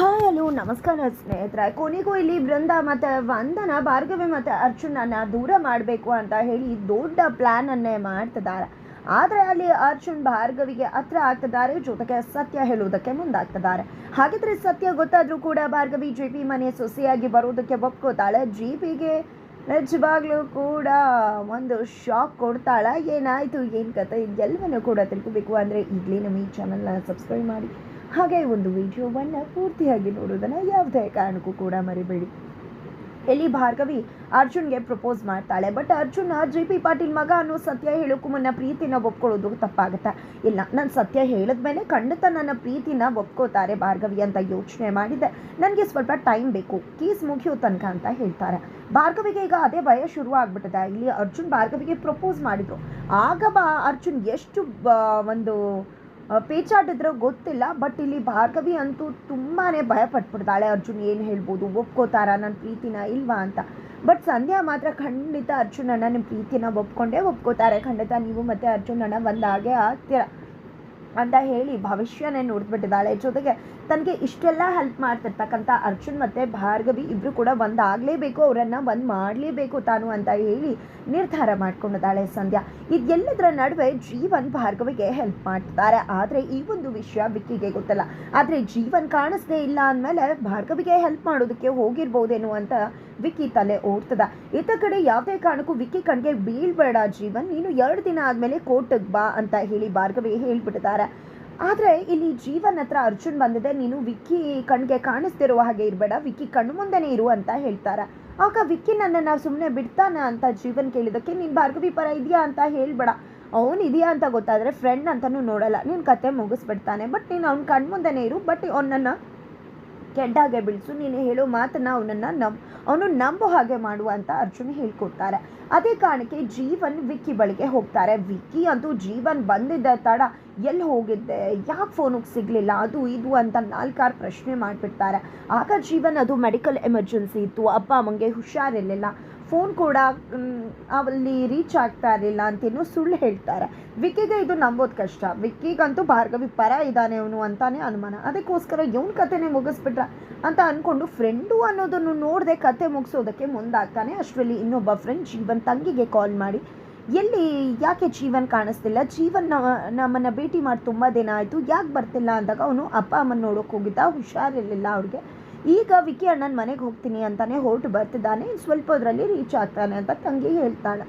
Hi hello, ನಮಸ್ಕಾರ ಸ್ನೇಹಿತರೆ. ಕೊನೆಗೂ ಇಲ್ಲಿ ಬೃಂದ ಮತ್ತು ವಂದನ, ಭಾರ್ಗವಿ ಮತ್ತು ಅರ್ಜುನನ್ನ ದೂರ ಮಾಡಬೇಕು ಅಂತ ಹೇಳಿ ದೊಡ್ಡ ಪ್ಲ್ಯಾನನ್ನೇ ಮಾಡ್ತಿದ್ದಾರೆ. ಆದರೆ ಅಲ್ಲಿ ಅರ್ಜುನ್ ಭಾರ್ಗವಿಗೆ ಹತ್ರ ಆಗ್ತಿದ್ದಾರೆ, ಜೊತೆಗೆ ಸತ್ಯ ಹೇಳುವುದಕ್ಕೆ ಮುಂದಾಗ್ತಿದ್ದಾರೆ. ಹಾಗಿದ್ರೆ ಸತ್ಯ ಗೊತ್ತಾದರೂ ಕೂಡ ಭಾರ್ಗವಿ ಜಿ ಪಿ ಮನೆ ಸೊಸೆಯಾಗಿ ಬರೋದಕ್ಕೆ ಒಪ್ಕೋತಾಳೆ. ಜಿ ಪಿಗೆ ನಿಜವಾಗ್ಲೂ ಕೂಡ ಒಂದು ಶಾಕ್ ಕೊಡ್ತಾಳೆ. ಏನಾಯಿತು, ಏನು ಕತೆ ಎಲ್ಲವನ್ನೂ ಕೂಡ ತಿಳ್ಕೋಬೇಕು. ಅಂದರೆ ಈಗಲೇ ನಮ್ಮ ಈ ಚಾನಲ್ನ ಸಬ್ಸ್ಕ್ರೈಬ್ ಮಾಡಿ. ಹಾಗೆ ಒಂದು ವಿಡಿಯೋವನ್ನು ಪೂರ್ತಿಯಾಗಿ ನೋಡೋದನ್ನು ಯಾವುದೇ ಕಾರಣಕ್ಕೂ ಕೂಡ ಮರಿಬೇಡಿ. ಎಲ್ಲಿ ಭಾರ್ಗವಿ ಅರ್ಜುನ್ಗೆ ಪ್ರಪೋಸ್ ಮಾಡ್ತಾಳೆ, but Arjun G P Patil ಮಗ ಅನ್ನೋ ಸತ್ಯ ಹೇಳೋಕ್ಕೂ ಮುನ್ನ ಪ್ರೀತಿನ ಒಪ್ಕೊಳ್ಳೋದು ತಪ್ಪಾಗುತ್ತೆ? ಇಲ್ಲ, ನಾನು ಸತ್ಯ ಹೇಳಿದ್ಮೇಲೆ ಖಂಡಿತ ನನ್ನ ಪ್ರೀತಿನ ಒಪ್ಕೋತಾರೆ ಭಾರ್ಗವಿ ಅಂತ ಯೋಚನೆ ಮಾಡಿದ್ದೆ. ನನಗೆ ಸ್ವಲ್ಪ ಟೈಮ್ ಬೇಕು, ಕೀಸ್ ಮುಗಿಯೋ ತನಕ ಅಂತ ಹೇಳ್ತಾರೆ. ಭಾರ್ಗವಿಗೆ ಈಗ ಅದೇ ಭಯ ಶುರು ಆಗ್ಬಿಟ್ಟಿದೆ. ಇಲ್ಲಿ ಅರ್ಜುನ್ ಭಾರ್ಗವಿಗೆ ಪ್ರಪೋಸ್ ಮಾಡಿದ್ರು. ಆಗ ಬಾ ಅರ್ಜುನ್, ಎಷ್ಟು ಒಂದು ಪೇಚಾಡಿದ್ರೋ ಗೊತ್ತಿಲ್ಲ ಬಟ್ ಇಲ್ಲಿ ಭಾರ್ಗವಿ ಅಂತೂ ತುಂಬಾ ಭಯ ಪಟ್ಬಿಡ್ತಾಳೆ ಅರ್ಜುನ್ ಏನು ಹೇಳ್ಬೋದು? ಒಪ್ಕೋತಾರ? ನನ್ನ ಪ್ರೀತಿನ ಇಲ್ವಾ ಅಂತ. ಬಟ್ ಸಂಧ್ಯಾ ಮಾತ್ರ ಖಂಡಿತ ಅರ್ಜುನಣ್ಣ ನಿಮ್ಮ ಪ್ರೀತಿನ ಒಪ್ಕೊಂಡೇ, ಒಪ್ಕೋತಾರೆ. ಖಂಡಿತ ನೀವು ಮತ್ತೆ ಅರ್ಜುನನ್ನ ಒಂದಾಗೆ ಆಗ್ತೀರ? ಅಂತ ಹೇಳಿ ಭವಿಷ್ಯನೇ ನೋಡ್ಬಿಟ್ಟಿದ್ದಾಳೆ ಜೊತೆಗೆ ತನಗೆ ಇಷ್ಟೆಲ್ಲ ಹೆಲ್ಪ್ ಮಾಡ್ತಿರ್ತಕ್ಕಂಥ ಅರ್ಜುನ್ ಮತ್ತು ಭಾರ್ಗವಿ ಇಬ್ಬರು ಕೂಡ ಒಂದಾಗಲೇಬೇಕು, ಅವರನ್ನು ಒಂದು ಮಾಡಲೇಬೇಕು ತಾನು ಅಂತ ಹೇಳಿ ನಿರ್ಧಾರ ಮಾಡ್ಕೊಂಡಿದ್ದಾಳೆ ಸಂಧ್ಯಾ. ಇದೆಲ್ಲದರ ನಡುವೆ ಜೀವನ್ ಭಾರ್ಗವಿಗೆ ಹೆಲ್ಪ್ ಮಾಡ್ತಿದ್ದಾರೆ. ಆದರೆ ಈ ಒಂದು ವಿಷಯ ವಿಕ್ಕಿಗೆ ಗೊತ್ತಲ್ಲ. ಆದರೆ ಜೀವನ್ ಕಾಣಿಸ್ದೇ ಇಲ್ಲ ಅಂದಮೇಲೆ ಭಾರ್ಗವಿಗೆ ಹೆಲ್ಪ್ ಮಾಡೋದಕ್ಕೆ ಹೋಗಿರ್ಬೋದೇನೋ ಅಂತ ವಿಕ್ಕಿ ತಲೆ ಓಡ್ತದ. ಇತ್ತ ಕಡೆ ಯಾವುದೇ ಕಾರಣಕ್ಕೂ ವಿಕ್ಕಿ ಕಣ್ಗೆ ಬೀಳ್ಬೇಡ ಜೀವನ್. ನೀನು ಎರಡು ದಿನ ಆದಮೇಲೆ ಕೋರ್ಟಿಗೆ ಬಾ ಅಂತ ಹೇಳಿ ಭಾರ್ಗವಿ ಹೇಳ್ಬಿಟ್ಟಿದ್ದಾರೆ ಆದರೆ ಇಲ್ಲಿ ಜೀವನ್ ಹತ್ರ ಅರ್ಜುನ್ ಬಂದಿದೆ. ನೀನು ವಿಕ್ಕಿ ಕಣ್ಗೆ ಕಾಣಿಸ್ತಿರುವ ಹಾಗೆ ಇರಬೇಡ. ವಿಕ್ಕಿ ಕಣ್ಣು ಮುಂದೆನೇ ಇರು ಅಂತ ಹೇಳ್ತಾರೆ. ಆಗ ವಿಕ್ಕಿ ನನ್ನನ್ನು ಸುಮ್ಮನೆ ಬಿಡ್ತಾನ ಅಂತ ಜೀವನ್ ಕೇಳಿದಕ್ಕೆ ನೀನು ಭಾರ್ಗವಿ ಪರ ಇದೆಯಾ ಅಂತ ಹೇಳ್ಬೇಡ. ಅವನು ಇದೆಯಾ ಅಂತ ಗೊತ್ತಾದರೆ ಫ್ರೆಂಡ್ ಅಂತಲೂ ನೋಡಲ್ಲ. ನೀನು ಕತೆ ಮುಗಿಸ್ಬಿಡ್ತಾನೆ. ಬಟ್ ನೀನು ಅವ್ನ ಕಣ್ಣು ಮುಂದೆನೇ ಇರು. ಬಟ್ ಅವನನ್ನು ಕೆಡ್ಡಾಗೆ ಬಿಡಿಸು ನೀನು ಹೇಳೋ ಮಾತನ್ನ ಅವನನ್ನು ನಮ್ ಅವನು ನಂಬೋ ಹಾಗೆ ಮಾಡುವ ಅಂತ ಅರ್ಜುನ್ ಹೇಳ್ಕೊಡ್ತಾರೆ. ಅದೇ ಕಾರಣಕ್ಕೆ ಜೀವನ್ ವಿಕ್ಕಿ ಬಳಿಗೆ ಹೋಗ್ತಾರೆ. ವಿಕ್ಕಿ ಅಂತೂ ಜೀವನ್ ಬಂದಿದ್ದ ತಡ ಎಲ್ಲಿ ಹೋಗಿದ್ದೆ? ಯಾಕೆ ಫೋನಿಗೆ ಸಿಗಲಿಲ್ಲ? ಅದು ಇದು ಅಂತ ನಾಲ್ಕಾರು ಪ್ರಶ್ನೆ ಮಾಡಿಬಿಡ್ತಾರೆ. ಆಗ ಜೀವನ್ ಅದು ಮೆಡಿಕಲ್ ಎಮರ್ಜೆನ್ಸಿ ಇತ್ತು. ಅಪ್ಪ ಅಮ್ಮಂಗೆ ಹುಷಾರಿರಲಿಲ್ಲ. ಫೋನ್ ಕೂಡ ಅಲ್ಲಿ ರೀಚ್ ಆಗ್ತಾ ಇರಲಿಲ್ಲ ಅಂತೇನೋ ಸುಳ್ಳು ಹೇಳ್ತಾರೆ. ವಿಕ್ಕಿಗೆ ಇದು ನಂಬೋದು ಕಷ್ಟ. ವಿಕ್ಕಿಗಂತೂ ಭಾರ್ಗವಿ ಪರ ಇದ್ದಾನೆ ಅವನು ಅಂತಾನೆ ಅನುಮಾನ. ಅದಕ್ಕೋಸ್ಕರ ಇವನ್ ಕತೆನೇ ಮುಗಿಸ್ಬಿಟ್ರ ಅಂತ ಅಂದ್ಕೊಂಡು ಫ್ರೆಂಡು ಅನ್ನೋದನ್ನು ನೋಡದೆ ಕತೆ ಮುಗಿಸೋದಕ್ಕೆ ಮುಂದಾಗ್ತಾನೆ ಅಷ್ಟರಲ್ಲಿ ಇನ್ನೊಬ್ಬ ಫ್ರೆಂಡ್ ಜೀವನ್ ತಂಗಿಗೆ ಕಾಲ್ ಮಾಡಿ, ಎಲ್ಲಿ ಯಾಕೆ ಜೀವನ್ ಕಾಣಿಸ್ತಿಲ್ಲ? ಜೀವನ್ ನಮ್ಮ ನಮ್ಮನ್ನು ಭೇಟಿ ಮಾಡಿ ತುಂಬ ದಿನ ಆಯಿತು, ಯಾಕೆ ಬರ್ತಿಲ್ಲ ಅಂದಾಗ ಅವನು ಅಪ್ಪ ಅಮ್ಮನ ನೋಡೋಕೆ ಹೋಗಿದ್ದ, ಹುಷಾರಿರಲಿಲ್ಲ ಅವ್ರಿಗೆ. ಈಗ ವಿಕಿ ಅಣ್ಣನ ಮನೆಗೆ ಹೋಗ್ತೀನಿ ಅಂತಾನೆ ಹೊರಟು ಬರ್ತಿದ್ದಾನೆ. ಸ್ವಲ್ಪ ಹೊದ್ರಲ್ಲಿ ರೀಚ್ ಆಗ್ತಾನೆ ಅಂತ ತಂಗಿ ಹೇಳ್ತಾಳೆ.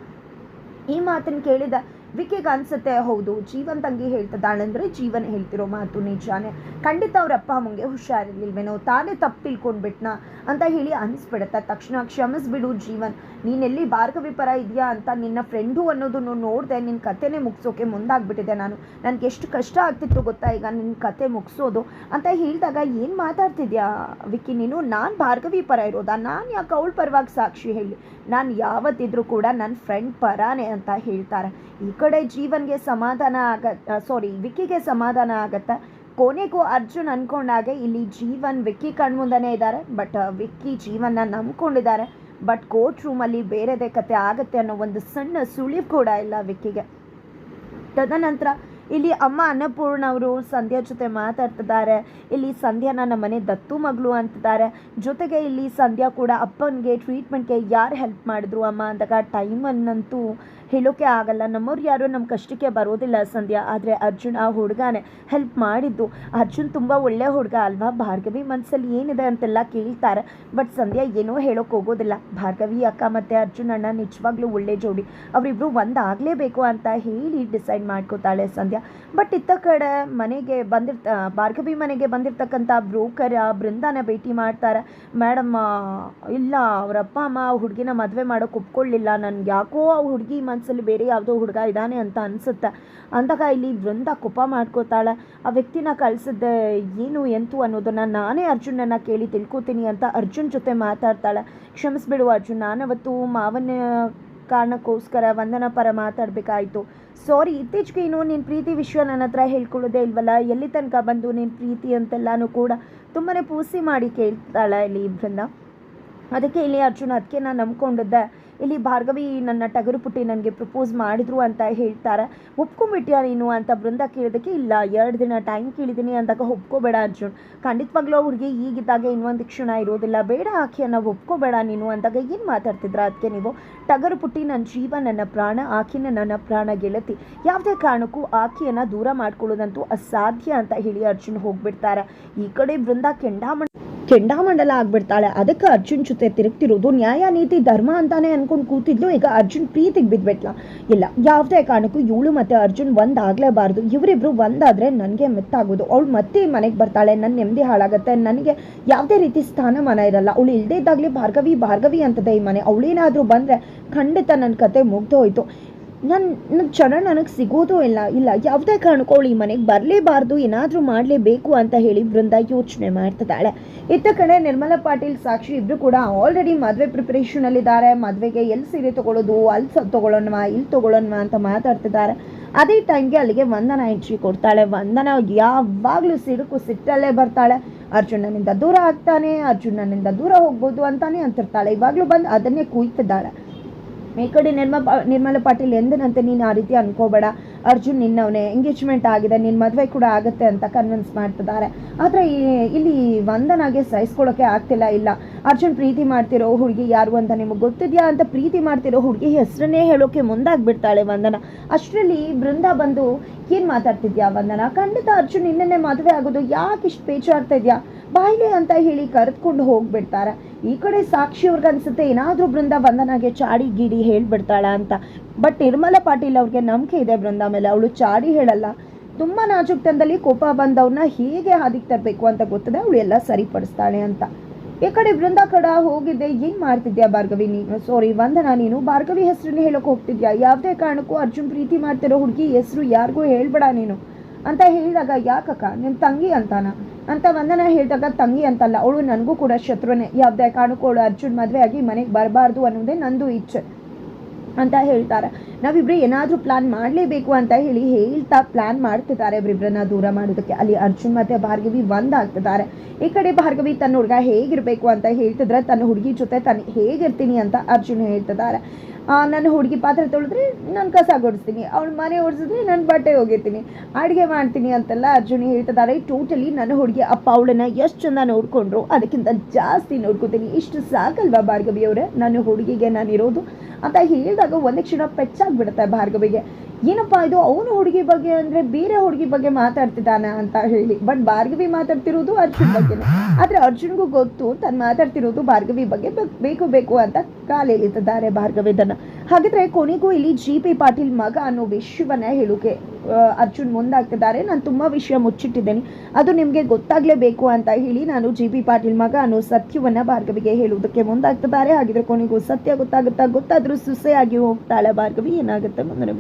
ಈ ಮಾತನ್ನು ಕೇಳಿದ ವಿಕಿಗೆ ಅನ್ಸುತ್ತೆ, ಹೌದು, ಜೀವನ್ ತಂಗಿ ಹೇಳ್ತಿದ್ದಾಳೆ ಅಂದರೆ ಜೀವನ್ ಹೇಳ್ತಿರೋ ಮಾತು ನಿಜಾನೇ. ಖಂಡಿತ ಅವ್ರ ಅಪ್ಪ ಅಮ್ಮಂಗೆ ಹುಷಾರಿರ್ಲಿಲ್ವೇನೋ, ತಾನೇ ತಪ್ಪು ತಿಳ್ಕೊಂಡ್ಬಿಟ್ನ ಅಂತ ಹೇಳಿ ಅನಿಸ್ಬಿಡುತ್ತೆ. ತಕ್ಷಣ ಕ್ಷಮಿಸ್ಬಿಡು ಜೀವನ್, ನೀನೆಲ್ಲಿ ಭಾರ್ಗವಿ ಪರ ಇದೆಯಾ ಅಂತ ನಿನ್ನ ಫ್ರೆಂಡು ಅನ್ನೋದನ್ನು ನೋಡಿದೆ ನಿನ್ನ ಕತೆನೇ ಮುಗಿಸೋಕೆ ಮುಂದಾಗ್ಬಿಟ್ಟಿದೆ ನಾನು. ನನಗೆ ಎಷ್ಟು ಕಷ್ಟ ಆಗ್ತಿತ್ತು ಗೊತ್ತಾ ಈಗ ನಿನ್ನ ಕತೆ ಮುಗಿಸೋದು ಅಂತ ಹೇಳಿದಾಗ ಏನು ಮಾತಾಡ್ತಿದ್ಯಾ ವಿಕ್ಕಿ ನೀನು? ನಾನು ಭಾರ್ಗವಿ ಪರ ಇರೋದಾ? ನಾನು ಯಾಕೆ ಅವಳ ಪರವಾಗಿ ಸಾಕ್ಷಿ ಹೇಳಿ? ನಾನು ಯಾವತ್ತಿದ್ರೂ ಕೂಡ ನನ್ನ ಫ್ರೆಂಡ್ ಪರಾನೇ ಅಂತ ಹೇಳ್ತಾರೆ. ಈ ಕಡೆ ಜೀವನ್ಗೆ ಸಮಾಧಾನ ಆಗ ಸಾರಿ ವಿಕ್ಕಿಗೆ ಸಮಾಧಾನ ಆಗತ್ತೆ? ಕೊನೆಗೂ ಅರ್ಜುನ್ ಅಂದ್ಕೊಂಡಾಗೆ ಇಲ್ಲಿ ಜೀವನ್ ವಿಕ್ಕಿ ಕಣ್ಮುಂದನೇ ಇದ್ದಾರೆ ಬಟ್ ವಿಕ್ಕಿ ಜೀವನ್ನ ನಂಬ್ಕೊಂಡಿದ್ದಾರೆ. ಬಟ್ ಕೋರ್ಟ್ ರೂಮಲ್ಲಿ ಬೇರೆದೇ ಕತೆ ಆಗುತ್ತೆ ಅನ್ನೋ ಒಂದು ಸಣ್ಣ ಸುಳಿವು ಕೂಡ ಇಲ್ಲ ವಿಕ್ಕಿಗೆ ತದನಂತರ ಇಲ್ಲಿ ಅಮ್ಮ ಅನ್ನಪೂರ್ಣ ಅವರು ಸಂಧ್ಯಾ ಜೊತೆ ಮಾತಾಡ್ತಿದ್ದಾರೆ. ಇಲ್ಲಿ ಸಂಧ್ಯಾ ನನ್ನ ಮನೆ ದತ್ತು ಮಗಳು ಅಂತಿದ್ದಾರೆ. ಜೊತೆಗೆ ಇಲ್ಲಿ ಸಂಧ್ಯಾ ಕೂಡ ಅಪ್ಪನಿಗೆ ಟ್ರೀಟ್ಮೆಂಟ್ಗೆ ಯಾರು ಹೆಲ್ಪ್ ಮಾಡಿದ್ರು ಅಮ್ಮ ಅಂದಾಗ ಟೈಮನ್ನಂತೂ ಹೇಳೋಕೆ ಆಗಲ್ಲ. ನಮ್ಮವ್ರು ಯಾರು ನಮ್ಮ ಕಷ್ಟಕ್ಕೆ ಬರೋದಿಲ್ಲ ಸಂಧ್ಯಾ, ಆದರೆ ಅರ್ಜುನ್ ಆ ಹುಡುಗನೇ ಹೆಲ್ಪ್ ಮಾಡಿದ್ದು. ಅರ್ಜುನ್ ತುಂಬ ಒಳ್ಳೆ ಹುಡುಗ ಅಲ್ವಾ? ಭಾರ್ಗವಿ ಮನಸ್ಸಲ್ಲಿ ಏನಿದೆ ಅಂತೆಲ್ಲ ಕೇಳ್ತಾರೆ. ಬಟ್ ಸಂಧ್ಯಾ ಏನೋ ಹೇಳೋಕೆ ಹೋಗೋದಿಲ್ಲ. ಭಾರ್ಗವಿ ಅಕ್ಕ ಮತ್ತು ಅರ್ಜುನ್ ಅಣ್ಣ ನಿಜವಾಗ್ಲೂ ಒಳ್ಳೆ ಜೋಡಿ. ಅವರಿಬ್ಬರು ಒಂದಾಗಲೇಬೇಕು ಅಂತ ಹೇಳಿ ಡಿಸೈಡ್ ಮಾಡ್ಕೋತಾಳೆ ಸಂಧ್ಯಾ. ಬಟ್ ಇತ್ತ ಕಡೆ ಮನೆಗೆ ಬಂದಿರ್ತ ಭಾರ್ಗವಿ ಮನೆಗೆ ಬಂದಿರ್ತಕ್ಕಂಥ ಬ್ರೋಕರ್ ಬೃಂದಾನ ಭೇಟಿ ಮಾಡ್ತಾರೆ. ಮೇಡಮ್ ಇಲ್ಲ, ಅವ್ರ ಅಪ್ಪ, ಅಮ್ಮ ಹುಡುಗಿನ ಮದುವೆ ಮಾಡೋಕೆ ಒಪ್ಕೊಳ್ಳಿಲ್ಲ ನನ್ಗೆ ಯಾಕೋ ಆ ಹುಡುಗಿ ಮನಸ್ಸಲ್ಲಿ ಬೇರೆ ಯಾವುದೋ ಹುಡುಗ ಇದ್ದಾನೆ ಅಂತ ಅನಿಸುತ್ತೆ. ಅಂದಾಗ ಇಲ್ಲಿ ವೃಂದ ಕೋಪ ಮಾಡ್ಕೋತಾಳೆ. ಆ ವ್ಯಕ್ತಿನ ಕಳಿಸಿದ್ದೆ ಏನು, ಎಂತು ಅನ್ನೋದನ್ನು ನಾನೇ ಅರ್ಜುನನ್ನು ಕೇಳಿ ತಿಳ್ಕೊತೀನಿ ಅಂತ ಅರ್ಜುನ್ ಜೊತೆ ಮಾತಾಡ್ತಾಳೆ. ಕ್ಷಮಿಸ್ಬಿಡು ಅರ್ಜುನ್, ನಾನವತ್ತು ಮಾವನ ಕಾರಣಕ್ಕೋಸ್ಕರ ವಂದನ ಪರ ಮಾತಾಡಬೇಕಾಯಿತು. ಸಾರಿ, ಇತ್ತೀಚೆಗೆ ಇನ್ನು ನಿನ್ನ ಪ್ರೀತಿ ವಿಷಯ ನನ್ನ ಹತ್ರ ಹೇಳ್ಕೊಳ್ಳೋದೇ ಇಲ್ವಲ್ಲ? ಎಲ್ಲಿ ತನಕ ಬಂದು ನಿನ್ನ ಪ್ರೀತಿ ಅಂತೆಲ್ಲನೂ ಕೂಡ ತುಂಬಾ ಪೂಸಿ ಮಾಡಿ ಕೇಳ್ತಾಳೆ ಇಲ್ಲಿ ಬೃಂದ ಅದಕ್ಕೆ ಇಲ್ಲಿ ಅರ್ಜುನ ಅದಕ್ಕೆ ನಾನು ನಂಬ್ಕೊಂಡಿದ್ದೆ. ಇಲ್ಲಿ ಭಾರ್ಗವಿ ನನ್ನ ಟಗರು ಪುಟ್ಟಿ ನನಗೆ ಪ್ರಪೋಸ್ ಮಾಡಿದ್ರು ಅಂತ ಹೇಳ್ತಾರೆ. ಒಪ್ಕೊಂಬಿಟ್ಯಾ ನೀನು ಅಂತ ಬೃಂದ ಕೇಳಿದಕ್ಕೆ, ಇಲ್ಲ, ಎರಡು ದಿನ ಟೈಮ್ ಕೇಳಿದ್ದೀನಿ ಅಂದಾಗ ಒಪ್ಕೋಬೇಡ ಅರ್ಜುನ್. ಖಂಡಿತವಾಗ್ಲೂ ಅವ್ರಿಗೆ ಈಗಿದ್ದಾಗ ಇನ್ನೊಂದು ಕ್ಷಣ ಇರೋದಿಲ್ಲ. ಬೇಡ ಆಕೆಯನ್ನು ಒಪ್ಕೋಬೇಡ ನೀನು ಅಂದಾಗ ಏನು ಮಾತಾಡ್ತಿದ್ರ ಅದಕ್ಕೆ ನೀವು? ಟಗರು ಪುಟ್ಟಿ ನನ್ನ ಜೀವ, ನನ್ನ ಪ್ರಾಣ, ಆಕೆನ ನನ್ನ ಪ್ರಾಣ ಗೆಳತಿ. ಯಾವುದೇ ಕಾರಣಕ್ಕೂ ಆಕೆಯನ್ನು ದೂರ ಮಾಡ್ಕೊಳ್ಳೋದಂತೂ ಅಸಾಧ್ಯ ಅಂತ ಹೇಳಿ ಅರ್ಜುನ್ ಹೋಗ್ಬಿಡ್ತಾರೆ. ಈ ಕಡೆ ಬೃಂದ ಕೆಂಡಾಮಂಡ ಕೆಂಡಾಮಂಡಲ ಆಗ್ಬಿಡ್ತಾಳೆ. ಅದಕ್ಕೆ ಅರ್ಜುನ್ ಜೊತೆ ತಿರುಗ್ತಿರೋದು ನ್ಯಾಯ, ನೀತಿ, ಧರ್ಮ ಅಂತಾನೆ ಅನ್ಕೊಂಡು ಕೂತಿದ್ಲು. ಈಗ ಅರ್ಜುನ್ ಪ್ರೀತಿಗೆ ಬಿದ್ಬಿಟ್ಲ. ಇಲ್ಲ, ಯಾವುದೇ ಕಾರಣಕ್ಕೂ ಇವಳು ಮತ್ತೆ ಅರ್ಜುನ್ ಒಂದಾಗಲೇಬಾರ್ದು. ಇವರಿಬ್ರು ಒಂದಾದ್ರೆ ನನಗೆ ಮೆತ್ತಾಗೋದು. ಅವಳು ಮತ್ತೆ ಮನೆಗೆ ಬರ್ತಾಳೆ. ನನ್ನ ನೆಮ್ಮದಿ ಹಾಳಾಗುತ್ತೆ. ನನಗೆ ಯಾವುದೇ ರೀತಿ ಸ್ಥಾನಮಾನ ಇರಲ್ಲ. ಅವಳು ಇಲ್ಲದೇ ಇದ್ದಾಗಲೇ ಭಾರ್ಗವಿ ಭಾರ್ಗವಿ ಅಂತದೆ ಈ ಮನೆ. ಅವಳೇನಾದರೂ ಬಂದರೆ ಖಂಡಿತ ನನ್ನ ಕತೆ ಮುಗ್ದೋಯ್ತು. ನನ್ನ ನನ್ನ ಚರಣ್ ನನಗೆ ಸಿಗೋದು ಇಲ್ಲ ಇಲ್ಲ, ಯಾವುದೇ ಕಾರಣಕ್ಕೂ ಈ ಮನೆಗೆ ಬರಲೇಬಾರ್ದು, ಏನಾದರೂ ಮಾಡಲೇಬೇಕು ಅಂತ ಹೇಳಿ ಬೃಂದ ಯೋಚನೆ ಮಾಡ್ತಿದ್ದಾಳೆ. ಇತ್ತ ಕಡೆ ನಿರ್ಮಲಾ ಪಾಟೀಲ್, ಸಾಕ್ಷಿ ಇಬ್ಬರು ಕೂಡ ಆಲ್ರೆಡಿ ಮದುವೆ ಪ್ರಿಪ್ರೇಷನಲ್ಲಿದ್ದಾರೆ ಮದುವೆಗೆ ಎಲ್ಲಿ ಸೀರೆ ತೊಗೊಳೋದು ಅಲ್ಲಿ ಸ ತೊಗೊಳ್ಳೋಣ ಇಲ್ಲಿ ತೊಗೊಳ್ಳೋಣ ಅಂತ ಮಾತಾಡ್ತಿದ್ದಾರೆ. ಅದೇ ಟೈಮ್ಗೆ ಅಲ್ಲಿಗೆ ವಂದನ ಎಂಟ್ರಿ ಕೊಡ್ತಾಳೆ. ವಂದನ ಯಾವಾಗಲೂ ಸಿಡುಕು ಸಿಟ್ಟಲ್ಲೇ ಬರ್ತಾಳೆ. ಅರ್ಜುನನಿಂದ ದೂರ ಆಗ್ತಾನೆ, ಅರ್ಜುನನಿಂದ ದೂರ ಹೋಗ್ಬೋದು ಅಂತಾನೆ ಅಂತಿರ್ತಾಳೆ. ಇವಾಗಲೂ ಬಂದು ಅದನ್ನೇ ಕೂಯ್ತಿದ್ದಾಳೆ. ಈ ಕಡೆ ನಿರ್ಮ ನಿರ್ಮಲ ಪಾಟೀಲ್ ಎಂದನಂತೆ ನೀನು ಆ ರೀತಿ ಅನ್ಕೋಬೇಡ. ಅರ್ಜುನ್ ನಿನ್ನವನೇ ಎಂಗೇಜ್ಮೆಂಟ್ ಆಗಿದೆ ನಿನ್ನ ಮದುವೆ ಕೂಡ ಆಗುತ್ತೆ ಅಂತ ಕನ್ವಿನ್ಸ್ ಮಾಡ್ತಿದ್ದಾರೆ. ಆದರೆ ಇಲ್ಲಿ ವಂದನಾಗೆ ಸಹಿಸ್ಕೊಳ್ಳೋಕೆ ಆಗ್ತಿಲ್ಲ, ಇಲ್ಲ. ಅರ್ಜುನ್ ಪ್ರೀತಿ ಮಾಡ್ತಿರೋ ಹುಡುಗಿ ಯಾರು ಅಂತ ನಿಮಗೆ ಗೊತ್ತಿದೆಯಾ ಅಂತ ಪ್ರೀತಿ ಮಾಡ್ತಿರೋ ಹುಡುಗಿ ಹೆಸರನ್ನೇ ಹೇಳೋಕೆ ಮುಂದಾಗ್ಬಿಡ್ತಾಳೆ ವಂದನ. ಅಷ್ಟರಲ್ಲಿ ಬೃಂದ ಬಂದು, ಏನು ಮಾತಾಡ್ತಿದ್ಯಾ ವಂದನ? ಖಂಡಿತ ಅರ್ಜುನ್ ನಿನ್ನೆ ಮದುವೆ ಆಗೋದು ಯಾಕೆ ಇಷ್ಟು ಪೇಚಾಡ್ತಾ ಇದೆಯಾ ಬಾಯ್ಲೆ ಅಂತ ಹೇಳಿ ಕರೆದುಕೊಂಡು ಹೋಗ್ಬಿಡ್ತಾರೆ. ಈ ಕಡೆ ಸಾಕ್ಷಿ ಅವ್ರಿಗೆ ಅನ್ಸುತ್ತೆ, ಏನಾದರೂ ಬೃಂದ ವಂದನಾಗೆ ಚಾಡಿ ಗೀಡಿ ಹೇಳ್ಬಿಡ್ತಾಳ ಅಂತ. ಬಟ್ ನಿರ್ಮಲಾ ಪಾಟೀಲ್ ಅವ್ರಿಗೆ ನಂಬಿಕೆ ಇದೆ ಬೃಂದ ಮೇಲೆ, ಅವಳು ಚಾಡಿ ಹೇಳಲ್ಲ. ತುಂಬ ನಾಜುಕ್ತನದಲ್ಲಿ ಕೋಪ ಬಂದವ್ರನ್ನ ಹೇಗೆ ಹಾದಿಗೆ ತರಬೇಕು ಅಂತ ಗೊತ್ತದೆ, ಅವಳು ಎಲ್ಲ ಸರಿಪಡಿಸ್ತಾಳೆ ಅಂತ. ಈ ಕಡೆ ಬೃಂದ ಕಡ ಹೋಗಿದ್ದೆ, ಏನು ಮಾಡ್ತಿದ್ಯಾ ಭಾರ್ಗವಿ ನೀನು? ಸಾರಿ ವಂದನಾ ನೀನು? ಭಾರ್ಗವಿ ಹೆಸರನ್ನ ಹೇಳೋಕೆ ಹೋಗ್ತಿದ್ಯಾ? ಯಾವುದೇ ಕಾರಣಕ್ಕೂ ಅರ್ಜುನ್ ಪ್ರೀತಿ ಮಾಡ್ತಿರೋ ಹುಡುಗಿ ಹೆಸರು ಯಾರಿಗೂ ಹೇಳ್ಬೇಡ ನೀನು. ಅಂತ ಹೇಳಿದಾಗ, ಯಾಕಕ್ಕ? ನಿಮ್ಮ ತಂಗಿ ಅಂತಾನ? ಅಂತ ವಂದನ ಹೇಳಿದಾಗ, ತಂಗಿ ಅಂತಲ್ಲ, ಅವಳು ನನಗೂ ಕೂಡ ಶತ್ರುನೇ. ಯಾವುದೇ ಕಾರಣಕ್ಕೂ ಅವಳು ಅರ್ಜುನ್ ಮದುವೆ ಆಗಿ ಮನೆಗೆ ಬರಬಾರ್ದು ಅನ್ನೋದೇ ನಂದು ಇಚ್ಛೆ ಅಂತ ಹೇಳ್ತಾರೆ. ನಾವಿಬ್ರು ಏನಾದರೂ ಪ್ಲಾನ್ ಮಾಡಲೇಬೇಕು ಅಂತ ಹೇಳಿ ಹೇಳ್ತಾ ಪ್ಲಾನ್ ಮಾಡ್ತಿದ್ದಾರೆ ಇಬ್ಬರನ್ನ ದೂರ ಮಾಡೋದಕ್ಕೆ. ಅಲ್ಲಿ ಅರ್ಜುನ್ ಮತ್ತೆ ಭಾರ್ಗವಿ ಒಂದಾಗ್ತಿದ್ದಾರೆ. ಈ ಕಡೆ ಭಾರ್ಗವಿ ತನ್ನ ಹುಡುಗ ಹೇಗಿರಬೇಕು ಅಂತ ಹೇಳ್ತಿದ್ರೆ, ತನ್ನ ಹುಡುಗಿ ಜೊತೆ ತಾನು ಹೇಗಿರ್ತೀನಿ ಅಂತ ಅರ್ಜುನ್ ಹೇಳ್ತಿದ್ದಾರೆ. ನನ್ನ ಹುಡುಗಿ ಪಾತ್ರೆ ತೊಳೆದ್ರೆ ನಾನು ಕಸ ಗುಡಿಸ್ತೀನಿ. ಅವ್ಳು ಮನೆ ಓಡಿಸಿದ್ರೆ ನಾನು ಬಟ್ಟೆ ಒಗಿತೀನಿ. ಅಡುಗೆ ಮಾಡ್ತೀನಿ ಅಂತೆಲ್ಲ ಅರ್ಜುನ್ ಹೇಳ್ತಿದ್ದಾರೆ ಟೋಟಲಿ ನನ್ನ ಹುಡುಗಿ ಅಪ್ಪ ಅವಳನ್ನ ಎಷ್ಟು ಚಂದ ನೋಡ್ಕೊಂಡ್ರು ಅದಕ್ಕಿಂತ ಜಾಸ್ತಿ ನೋಡ್ಕೋತೀನಿ. ಇಷ್ಟು ಸಾಕಲ್ವಾ ಭಾರ್ಗವಿ ಅವರೇ? ನನ್ನ ಹುಡುಗಿಗೆ ನಾನು ಇರೋದು ಅಂತ ಹೇಳಿದಾಗ ಒಂದೇ ಕ್ಷಣ ಪೆಚ್ಚಾಗ್ಬಿಡುತ್ತೆ ಭಾರ್ಗವಿಗೆ. ಏನಪ್ಪ ಇದು ಅವನ ಹುಡುಗಿ ಬಗ್ಗೆ ಅಂದರೆ ಬೇರೆ ಹುಡುಗಿ ಬಗ್ಗೆ ಮಾತಾಡ್ತಿದ್ದಾನೆ ಅಂತ ಹೇಳಿ. ಬಟ್ ಭಾರ್ಗವಿ ಮಾತಾಡ್ತಿರೋದು ಅರ್ಜುನ್ ಬಗ್ಗೆನೇ. ಆದರೆ ಅರ್ಜುನ್ಗೂ ಗೊತ್ತು ತಾನು ಮಾತಾಡ್ತಿರೋದು ಭಾರ್ಗವಿ ಬಗ್ಗೆ ಬೇಕು ಬೇಕು ಅಂತ ಕಾಲೆಳಿತಿದ್ದಾರೆ ಭಾರ್ಗವಿದನ್ನ ಹಾಗಿದ್ರೆ ಕೊನೆಗೂ ಇಲ್ಲಿ ಜಿ ಪಿ ಪಾಟೀಲ್ ಮಗ ಅನ್ನೋ ವಿಷಯವನ್ನ ಹೇಳುಕೆ ಅರ್ಜುನ್ ಮುಂದಾಗ್ತಿದ್ದಾರೆ. ನಾನು ತುಂಬ ವಿಷಯ ಮುಚ್ಚಿಟ್ಟಿದ್ದೇನೆ. ಅದು ನಿಮಗೆ ಗೊತ್ತಾಗ್ಲೇಬೇಕು ಅಂತ ಹೇಳಿ ನಾನು ಜಿ ಪಿ ಪಾಟೀಲ್ ಮಗ ಅನ್ನೋ ಸತ್ಯವನ್ನ ಭಾರ್ಗವಿಗೆ ಹೇಳುವುದಕ್ಕೆ ಮುಂದಾಗ್ತಿದ್ದಾರೆ. ಹಾಗಿದ್ರೆ ಕೊನೆಗೂ ಸತ್ಯ ಗೊತ್ತಾಗುತ್ತಾ ಗೊತ್ತಾದ್ರೂ ಸುಸೆಯಾಗಿ ಹೋಗ್ತಾಳೆ ಭಾರ್ಗವಿ. ಏನಾಗುತ್ತೆ ಮುಂದಿನ